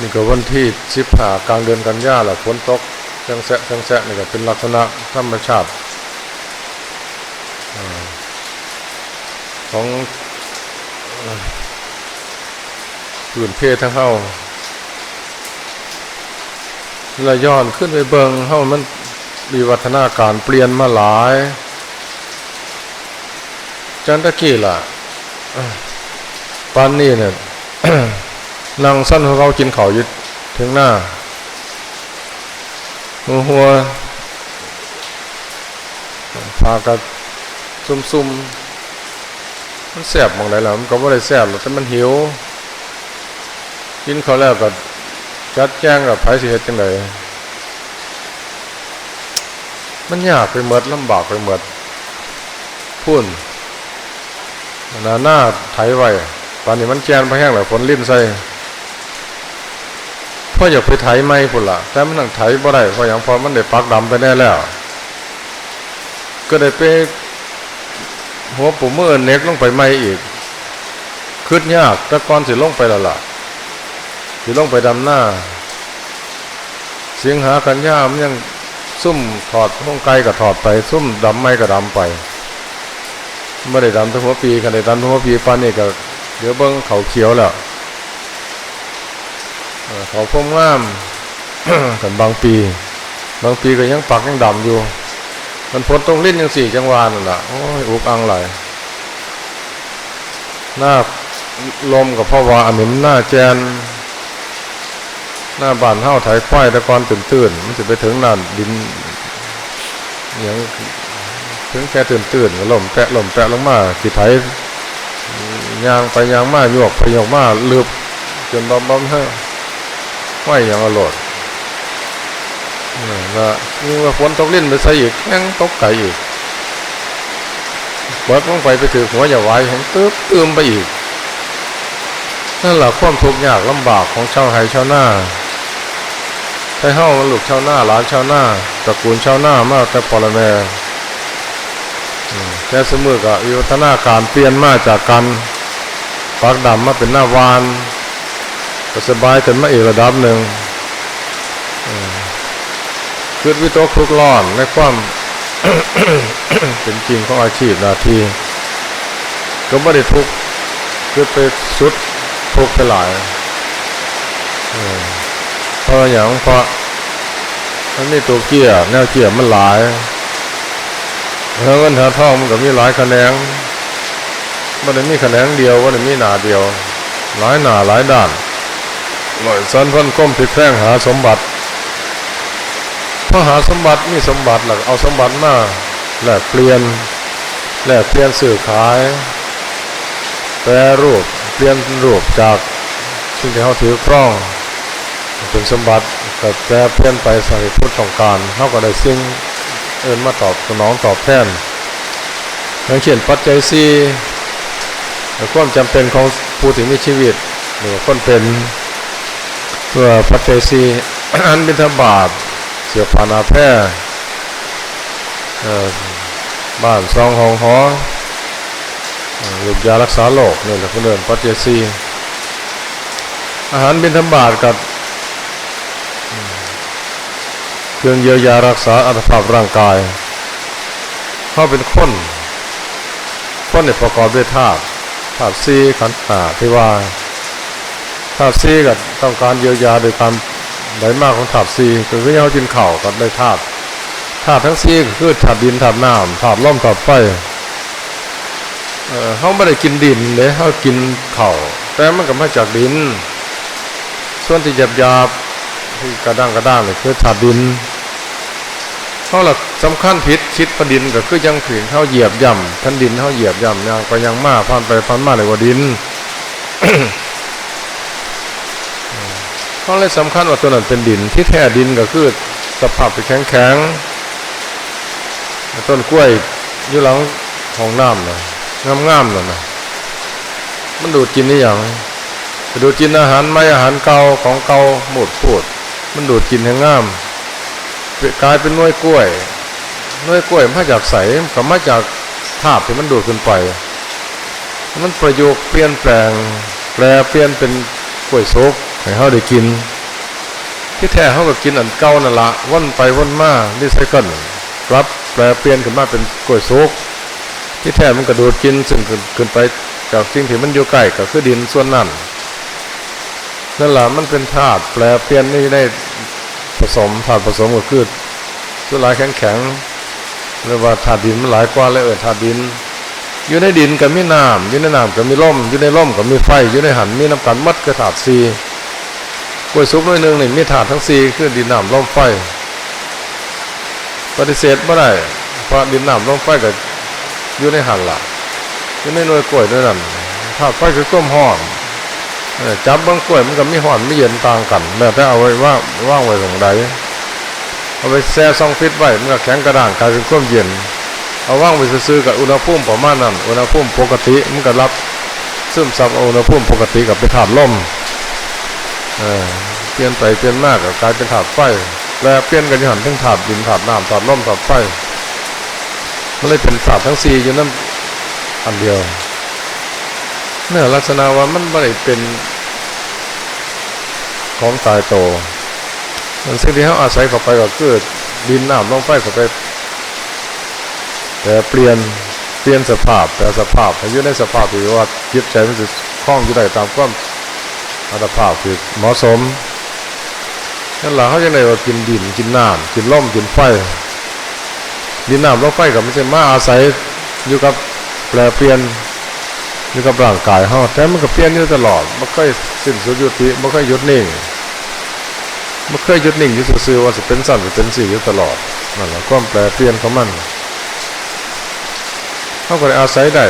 นี่ก็วันที่สิบหากลางเดือนกันยาแหละฝนตกเชิงแสะเชิงแสะนี่ก็เป็นลักษณะธรรมชาติของพื้นเพทั้งเฮาและย้อนขึ้นไปเบิงเฮามันมีวัฒนาการเปลี่ยนมาหลาย จันตะกี้ล่ะปานนี้เนี่ย นั่งสั้นของเขากินเขาวอยึดถึงหน้าหัวหัวพากันซุ่มๆ มันแสบมองไหนล่ะมันก็ไม่ได้แสบหรอกแต่มันหิว กินเขาวแล้วก็จัดแจ้งกับไผสิเหตุจังไดมันยากไปหมดลำบากไปหมดพุ่นหน้าหน้าไถไว้ตอนนี้มันแจนไปแห้งแล้วฝนลิ้นใส่ พ่ออยากไปไถไม่พุ่นละแต่มันนั่งไถบ่ได้เพราะอย่างพอมันได้ปักดำไปแน่แล้ว ก็ได้ไปหัวปุ่มเมื่อเน็กลงไปไม่อีกคืดยากต่ก่อนสิลงไปล้วล่ะสิลงไปดำหน้า เสียงหากันย่ามันยังซุ่มถอดห้องไกลก็ถอดไป ซุ่มดำไม่ก็ดำไปไม่ได้ดำทั้งหัวปีกันได้ดำทั้งหัวปีปานนี่ก็เดี๋ยวเบิ้งเขาเขียวแล้ว เออเขาพุ่มงามกันบางปี บางปีก็ยังปักยังดำอยู่ มันพ้นตรงลิ้นยังสี่จังหวานั่นแหละโอ้ยอุกอังไหลหน้าลมกับพ่อวาอันนี้มันหน้าแจน หน้าบานเฮาไถควายตะกอนตื่นตื่นๆมันจะไปถึงนั่นดินอย่างถึงแค่ตื่นตื่นลมแปะลมแปะลงมาสิไถยางไปยางมาโยกไปโยกมาลืบจนบอมบอมเฮ้ ไม่อย่างอรรถนี่ละนี่ว่าฝนตกลิ้นไปใส่อีกแข้งตกไก่อีกเบิกลงไปไปถือหัวอย่าไหวแห้งตึ๊บตืมไปอีกนั่นแหละความทุกข์ยากลำบากของชาวไร่ชาวนาไทเฮ้ามันลูกชาวนาหลานชาวนาตระกูลชาวนามากแต่พอละแม่อืมแต่สมือกับวิวัฒนาการเปลี่ยนมาจากกันปักดำมาเป็นหน้าวาน ก็สบายกันมาอีกระดับหนึ่งอืมคือวิโตกทุกข์ร้อนในความเป็นจริงของอาชีพนาทีก็ไม่ได้ทุกคือไปสุดทุกไปหลายเออเพราะอย่างเพราะมันมีตัวเกียร์แนวเกียร์มันหลายแล้วเงินหาทองมันก็มีหลายแขนงมันได้มีแขนงเดียวมันได้มีหนาเดียว หลายหนาหลายด้าน หน่อยสันพันก้มผิดแพร่งหาสมบัติพอหาสมบัติมีสมบัติหลักเอาสมบัติมาแลกเปลี่ยนแลกเปลี่ยนสื่อขายแปรรูปเปลี่ยนรูปจากสิ่งที่เขาถือครองเป็นสมบัติกับแปรเปลี่ยนไปใส่พุทธต้องการเขาก็ได้สิ่งเอินมาตอบสนองตอบแทนอย่างเช่นปัจจัยซีความจำเป็นของผู้ที่มีชีวิตหรือคนเป็น เพื่อปัจจัยซีอันบิณฑบาตเสียผานาแพร่บ้านซองหองหอหยุกยารักษาโรคนี่แหละคุณเดินปัจเจซีอาหารบิณฑบาตกับเครื่องเยียวยารักษาอัตภาพร่างกายเขาเป็นคนคนเนี่ยประกอบด้วยธาตุธาตุซีขันธ์หาที่ว่า ธาตุซีก็ต้องการเยียวยาโดยการไหลมากของธาตุซีคือเขากินเข้ากับได้ธาตุธาตุทั้งซีกคือธาตุดินธาตุน้ำธาตุลมธาตุไฟเออเขาไม่ได้กินดินเลยเขากินเข่าแต่มันก็มาจากดิน ส่วนที่หยาบหยาบที่กระด้างกระด้างเลยคือถาดดินเขาหลักสำคัญผิดคิดประดินก็คือยังผืนเขาเหยียบย่ำทันดินเขาเหยียบย่ำยางไปยังมาผ่านไปผ่านมาเลยว่าดิน เขาเลยสำคัญว่าตัวนั้นเป็นดิน ที่แท้ดินก็คือสภาพที่แข็งแข็งๆต้นกล้วยอยู่หลังของน้ำนะงามงามๆน่ะนะมันดูดกินนี่อย่างดูดกินอาหารไม่อาหารเก่าของเก่าหมดพูด มันดูดกินให้งามกลายเป็นน้วยกล้วยน้วยกล้วยมาจากใสกับมาจากธาตุที่มันดูดขึ้นไป มันประโยคเปลี่ยนแปลงแปลเปลี่ยนเป็นกล้วยโซก ให้เฮาได้กิน ที่แท้เฮาก็กินอันเก่านั่นละว่นไปว่นมารีไซเคิลรับแปลเปลี่ยนขึ้นมาเป็นกล้วยสุกที่แท้มันกระโดดกินซึ่งขึ้นไปจากสิ่งที่มันอยู่ใกล้ก็คือดินส่วนนั้นนั่นละมันเป็นธาตุแปลเปลี่ยนนี่ได้ผสมธาตุผสมก็คือส่วนหลายแข็งแข็งๆหรือว่าธาตุดินมันหลายกว่าเลยเออธาตุดิน อยู่ในดินก็มีน้ำอยู่ในน้ำก็มีลมอยู่ในลมก็มีไฟอยู่ในหันมีน้ำกันมัดก็ธาตุสี่ กล้วยสุกหน้อยหนึ่งนี่มีธาตุทั้งสี่คือดินน้ำลมไฟ ปฏิเสธไม่ได้เพราะดินน้ำลมไฟก็อยู่ในหันละอยู่ในหน่วยกล้วยด้วยนั่นธาตุไฟคือก้มหอนจับบางกล้วยมันก็มีห้อนไม่เย็นต่างกันแล้วแต่เอาไว้ว่าว่างไว้ตรงใดเอาไปแช่ซองฟิตไว้มันก็แข็งกระด้างกลายเป็นก้มเย็นเอาว่างไว้ซื้อกับอุณหภูมิประมาณนั้นอุณหภูมิปกติมันก็รับซึมซับอุณหภูมิปกติกับเป็นถาดลม เปลี่ยนไปเปลี่ยนมากกับกลายเป็นถาดไฟแล้วเปลี่ยนกันอยู่หันทั้งถาดดินถาดน้ำถาดลมถาดไฟมันเลยเป็นถาดทั้งสี่อยู่นั่นอันเดียวเนี่ยลักษณะว่ามันไม่ได้เป็นของตายโตมันสิ่งที่เขาอาศัยเข้าไปก็คือดินน้ำลมไฟเข้าไป แต่เปลี่ยนเปลี่ยนสภาพแต่สภาพให้อยู่ในสภาพที่ว่ายึดใจมันจะคล้องอยู่ได้ตามความ อัตภาพที่เหมาะสมนั่นแหละเขาจะได้ว่ากินดินกินน้ำกินล่มกินไฟดินน้ำลมไฟกับไม่ใช่มาอาศัยอยู่กับแปลเปลี่ยนอยู่กับร่างกายเขาแต่มันก็เปลี่ยนอยู่ตลอดมันเคยสิ้นสุดยุติมันเคยหยุดนิ่งมันเคยหยุดนิ่งอยู่ซื่อๆว่าจะเป็นสั้นจะเป็นสี่อยู่ตลอดนั่นแหละความแปลเปลี่ยนของมันเขาก็ได้อาศัยได้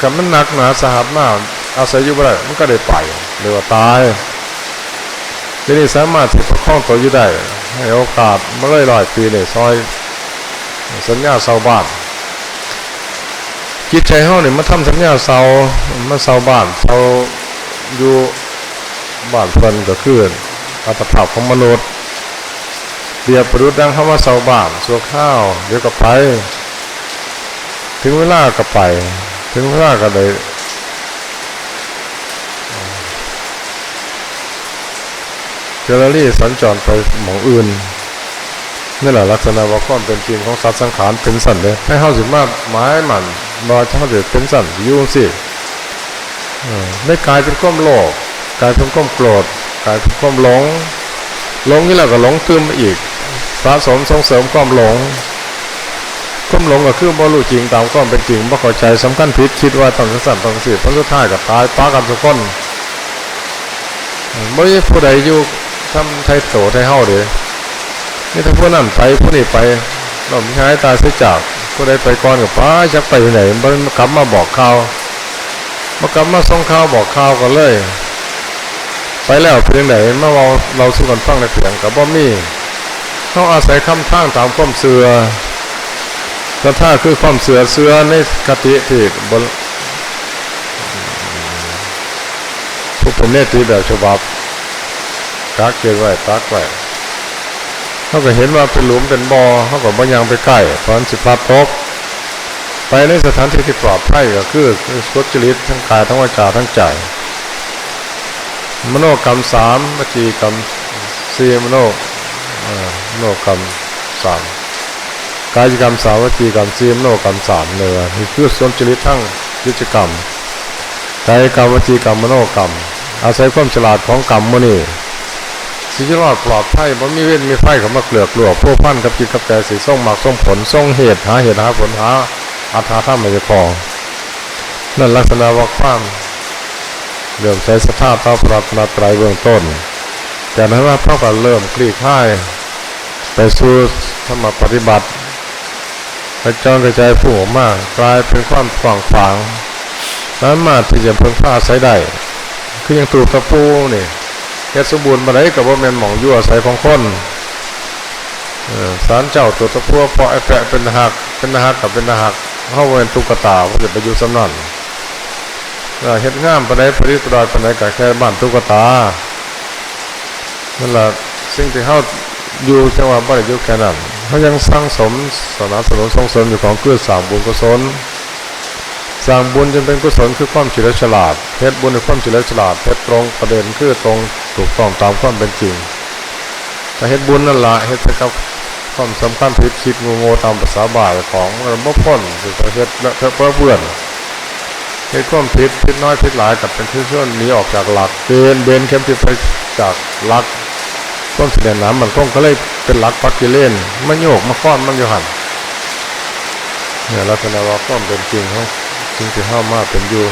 กับมันหนักหนาสาหัสมาก อาศัยอยู่บ่ได้มันก็ได้ไปหรือว่าตายทีนี้สามารถที่ประคองตัวอยู่ได้ให้โอกาสมาเลยลอยปีเลยซอยสัญญาเสาบ้านจิตใจเฮาเนี่ยมาทำสัญญาเสามาเสาบ้านเสาอยู่บ้านเพิ่นก็คืออัตภาพของมนุษย์เรียบประดุดดังคำว่าเสาบ้านสัวข้าวเดี๋ยวก็ไป ถึงเวลาก็ไป ถึงเวลาก็เลย เจริญสัญจรไปหมองอื่นนี่แหละลักษณะว่าความเป็นจริงของสัตว์สังขารเป็นสันเลยให้เข้าถึงมาหมายมันมาถ้าเกิดเป็นสันยู่สิไม่กลายเป็นความโลภกลายเป็นความโกรธกลายเป็นความหลงหลงนี่แหละก็หลงตื้มอีกสะสมส่งเสริมความหลงความหลงก็คือบ่รู้จริงตามความเป็นจริงบ่เข้าใจสำคัญผิดคิดว่าต้องสั่นต้องสิเพราะสุดท้ายก็ตายป้ากันทุกคนบ่มีผู้ใดอยู่ ทำไทยโตไทยเฮาเด้นี่ถ้าผู้นั้นไปผู้นี้ไปเราไม่หายตาเสียจากผู้ใดไปก่อนกับป้าจะไปไหนบ่กลับมาบอกข่าวมากลับมาส่งข่าวบอกข่าวกันเลย ไปแล้วเพียงไหนเมื่อเราเราสู้กันฟังในเสียงกับบ่มีเขาอาศัยคำทางตามความเสื่อก็ถ้าคือความเสือเสือในกติที่บนผู้เป็นเนตรีแบบฉบับ กักเก็บไว้ตักไว้เขาก็เห็นว่าเป็นหลุมเป็นบ่อเขาก็บ่ยังไปใกล้เพราะนั้นสิพลัดตกไปในสถานที่ที่ปลอดภัยก็คือสุจริตทั้งกายทั้งวาจาทั้งใจมโนกรรมสามวจีกรรมสี่มโนมโนกรรมสามกายกรรมสามวจีกรรมสี่มโนกรรมสามเนื้อนี่คือส่วนจริตทั้งกิจกรรมกายกรรมวจีกรรมมโนกรรม อาศัยความฉลาดของกรรมมนี่ สิจะรอดปลอดภัยบ่มีเวทมีไฟเข้ามาเกลือกลัวผู้พันกับจิตกับใจสิส่งมากส่งผลส่งเหตุหาเหตุหาผลหาอัตถาธรรมไม่พอนั่นลักษณะว่าความเริ่มใช้สภาพต่อปรับนาตรายเบื้องต้นจากนั้นว่าพระก็เริ่มคลี่คลายไปสู่ธรรมปฏิบัติกระจรกระจายผู้ออกมากกลายเป็นความขวางขวางสามารถที่จะเพิ่งพาใช้ได้คือยังตูกตะปูนี่ เฮ็ดสมบูรณ์มาได้กับว่าแมนหมองยั่วใส่ของคนสารเจ้าตัวตะปูเพราะไอแปะเป็นหักเป็นหักกับเป็นหักเข้าเวนตุกตาว่าจะไปอยู่สำนันเฮ็ดงามปานใดปริตรอยปานใดก็แค่บ้านตุกตานั่นแหละสิ่งที่เข้าอยู่จังหวะบ่ได้อยู่แค่นั้นเขายังสร้างสมสนับสนุนส่งเสริมอยู่ของเพื่อสร้างบุญกุศล สร้างบุญจนเป็นกุศลคือความเฉลียวฉลาดเฮ็ดบุญคือความเฉลียวฉลาดเฮ็ดตรงประเด็นคือตรงถูกต้องตามความเป็นจริงถ้าเฮ็ดบุญนั่นละเฮ็ดไปกับความสำคัญผิดคิดงูโง่ตามภาษาบายของระบบพ้นคือประเฮ็ดและเพื่อเพื่อเพื่อนเฮ็ดความผิดผิดน้อยผิดหลายกับเป็นที่ส่วนหนี้ออกจากหลักเบนเบนเข้มที่ไปจากหลักต้นเสด็จน้ำมันคงก็เลยเป็นหลักปักกิเลนมันโยกมาค้อนมันอยู่หันเนี่ยลักษณะว่าความเป็นจริงของ ถึงจะเข้ามาเป็นอยู่